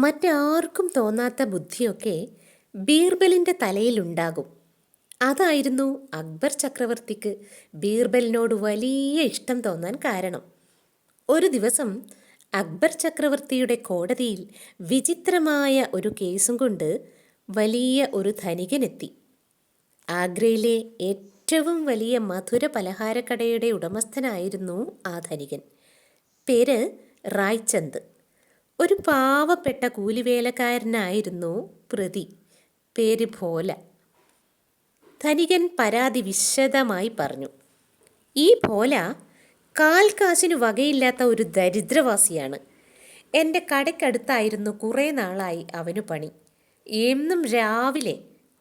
മറ്റാർക്കും തോന്നാത്ത ബുദ്ധിയൊക്കെ ബീർബലിന്റെ തലയിലുണ്ടാകും. അതായിരുന്നു അക്ബർ ചക്രവർത്തിക്ക് ബീർബലിനോട് വലിയ ഇഷ്ടം തോന്നാൻ കാരണം. ഒരു ദിവസം അക്ബർ ചക്രവർത്തിയുടെ കോടതിയിൽ വിചിത്രമായ ഒരു കേസും കൊണ്ട് വലിയ ഒരു ധനികനെത്തി. ആഗ്രയിലെ ഏറ്റവും വലിയ മധുര പലഹാരക്കടയുടെ ഉടമസ്ഥനായിരുന്നു ആ ധനികൻ. പേര് റായ്ചന്ദ്. ഒരു പാവപ്പെട്ട കൂലിവേലക്കാരനായിരുന്നു പ്രതി. പേര് ഭോല. ധനികൻ പരാതി വിശദമായി പറഞ്ഞു. ഈ ഭോല കാൽക്കാശിനു വകയില്ലാത്ത ഒരു ദരിദ്രവാസിയാണ്. എന്റെ കടയ്ക്കടുത്തായിരുന്നു കുറേ നാളായി അവന് പണി. എന്നും രാവിലെ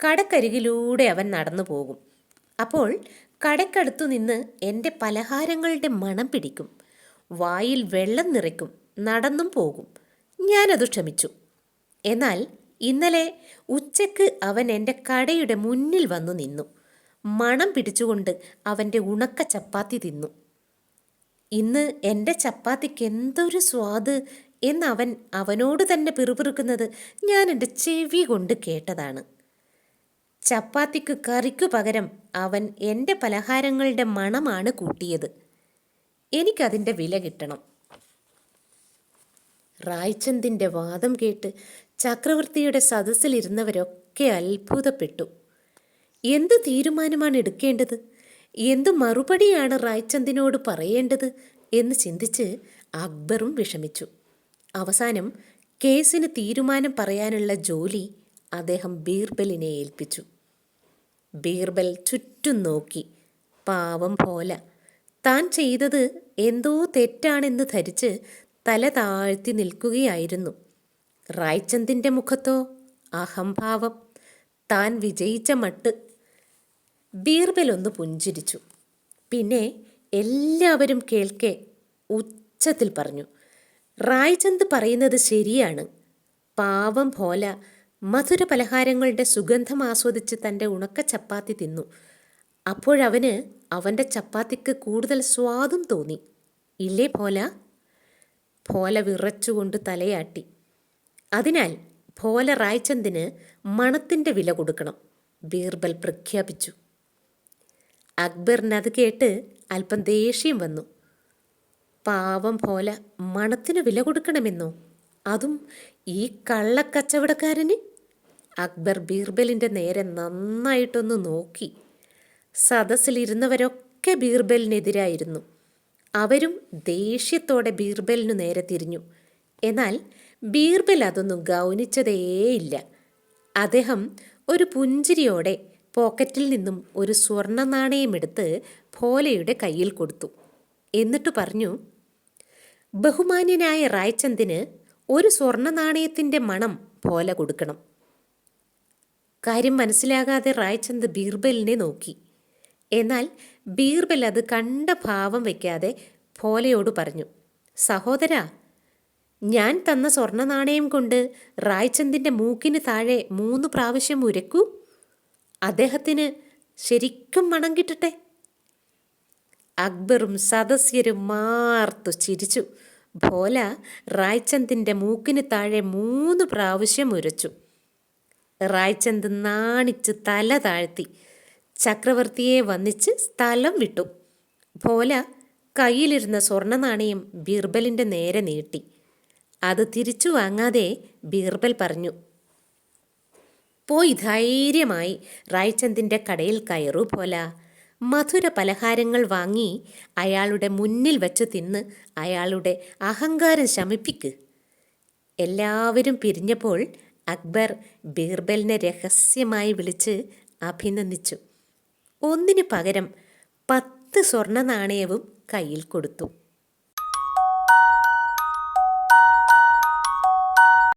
കടക്കരികിലൂടെ അവൻ നടന്നു പോകും. അപ്പോൾ കടക്കടുത്തു നിന്ന് എന്റെ പലഹാരങ്ങളുടെ മണം പിടിക്കും. വായിൽ വെള്ളം നിറയ്ക്കും. നടന്നും പോകും. ഞാനത് ക്ഷമിച്ചു. എന്നാൽ ഇന്നലെ ഉച്ചയ്ക്ക് അവൻ എന്റെ കടയുടെ മുന്നിൽ വന്നു നിന്നു. മണം പിടിച്ചുകൊണ്ട് അവന്റെ ഉണക്ക ചപ്പാത്തി തിന്നു. ഇന്ന് എന്റെ ചപ്പാത്തിക്ക് എന്തൊരു സ്വാദ് എന്നവൻ അവനോട് തന്നെ പിറുപിറുക്കുന്നത് ഞാൻ എന്റെ ചെവി കൊണ്ട് കേട്ടതാണ്. ചപ്പാത്തിക്ക് കറിക്കു പകരം അവൻ എന്റെ പലഹാരങ്ങളുടെ മണമാണ് കൂട്ടിയത്. എനിക്കതിന്റെ വില കിട്ടണം. റായ്ചന്ദിന്റെ വാദം കേട്ട് ചക്രവർത്തിയുടെ സദസ്സിലിരുന്നവരൊക്കെ അത്ഭുതപ്പെട്ടു. എന്ത് തീരുമാനമാണ് എടുക്കേണ്ടത്? എന്ത് മറുപടിയാണ് റായ്ചന്ദിനോട് പറയേണ്ടത് എന്ന് ചിന്തിച്ച് അക്ബറും വിഷമിച്ചു. അവസാനം കേസിന് തീരുമാനം പറയാനുള്ള ജോലി അദ്ദേഹം ബീർബലിനെ ഏൽപ്പിച്ചു. ബീർബൽ ചുറ്റും നോക്കി പാവം പോല താൻ ചെയ്തത് എന്തോ തെറ്റാണെന്ന് ധരിച്ച് തല താഴ്ത്തി നിൽക്കുകയായിരുന്നു. റായ്ചന്ദിന്റെ മുഖത്തോ? അഹംഭാവം. താൻ വിജയിച്ച മട്ട്. ബീർബൽ ഒന്ന് പുഞ്ചിരിച്ചു. പിന്നെ എല്ലാവരും കേൾക്കെ ഉച്ചത്തിൽ പറഞ്ഞു. റായ്ചന്ദ് പറയുന്നത് ശരിയാണ്. പാവം ഭോല മധുര പലഹാരങ്ങളുടെ സുഗന്ധം ആസ്വദിച്ച് തന്റെ ഉണക്ക ചപ്പാത്തി തിന്നു. അപ്പോഴവന് അവന്റെ ചപ്പാത്തിക്ക് കൂടുതൽ സ്വാദും തോന്നി. ഇല്ലേ ഭോല? ഭോല വിറച്ചുകൊണ്ട് തലയാട്ടി. അതിനാൽ ഭോല റായ്ചന്ദിന് മണത്തിന്റെ വില കൊടുക്കണം ബീർബൽ പ്രഖ്യാപിച്ചു. അക്ബറിന് അത് കേട്ട് അല്പം ദേഷ്യം വന്നു. പാവം ഭോല മണത്തിന് വില കൊടുക്കണമെന്നോ? അതും ഈ കള്ളക്കച്ചവടക്കാരന്? അക്ബർ ബീർബലിന്റെ നേരെ നന്നായിട്ടൊന്ന് നോക്കി. സദസ്സിലിരുന്നവരൊക്കെ ബീർബലിനെതിരായിരുന്നു. അവരും ദേഷ്യത്തോടെ ബീർബലിനു നേരെ തിരിഞ്ഞു. എന്നാൽ ബീർബൽ അതൊന്നും ഗൗനിച്ചതേയില്ല. അദ്ദേഹം ഒരു പുഞ്ചിരിയോടെ പോക്കറ്റിൽ നിന്നും ഒരു സ്വർണ നാണയമെടുത്ത് ഭോലയുടെ കയ്യിൽ കൊടുത്തു. എന്നിട്ട് പറഞ്ഞു ബഹുമാന്യനായ റായ്ചന്ദിന് ഒരു സ്വർണ നാണയത്തിന്റെ മണം ഭോല കൊടുക്കണം. കാര്യം മനസ്സിലാകാതെ റായ്ചന്ദ് ബീർബലിനെ നോക്കി. എന്നാൽ ബീർബൽ അത് കണ്ട ഭാവം വയ്ക്കാതെ ഭോലയോട് പറഞ്ഞു സഹോദര ഞാൻ തന്ന സ്വർണ നാണയം കൊണ്ട് റായ്ചന്ദിന്റെ മൂക്കിന് താഴെ മൂന്ന് പ്രാവശ്യം ഉരക്കൂ. അദ്ദേഹത്തിന് ശരിക്കും മണം കിട്ടട്ടെ. അക്ബറും സദസ്യരും മാർത്തു ചിരിച്ചു. ഭോല റായ്ചന്ദിന്റെ മൂക്കിന് താഴെ മൂന്ന് പ്രാവശ്യം ഉരച്ചു. റായ്ചന്ദ് നാണിച്ച് തല താഴ്ത്തി. ചക്രവർത്തിയെ വന്നിച്ച് സ്ഥലം വിട്ടു. ഭോല കയ്യിലിരുന്ന സ്വർണ നാണയം ബീർബലിന്റെ നേരെ നീട്ടി. അത് തിരിച്ചു വാങ്ങാതെ ബീർബൽ പറഞ്ഞു പോയി ധൈര്യമായി റായ്ചന്ദിന്റെ കടയിൽ കയറു പോല മധുര പലഹാരങ്ങൾ വാങ്ങി അയാളുടെ മുന്നിൽ വച്ച് തിന്ന് അയാളുടെ അഹങ്കാരം ശമിപ്പിക്ക്. എല്ലാവരും പിരിഞ്ഞപ്പോൾ അക്ബർ ബീർബലിനെ രഹസ്യമായി വിളിച്ച് അഭിനന്ദിച്ചു. ഒന്നിനു പകരം പത്ത് സ്വർണ നാണയവും കയ്യിൽ കൊടുത്തു.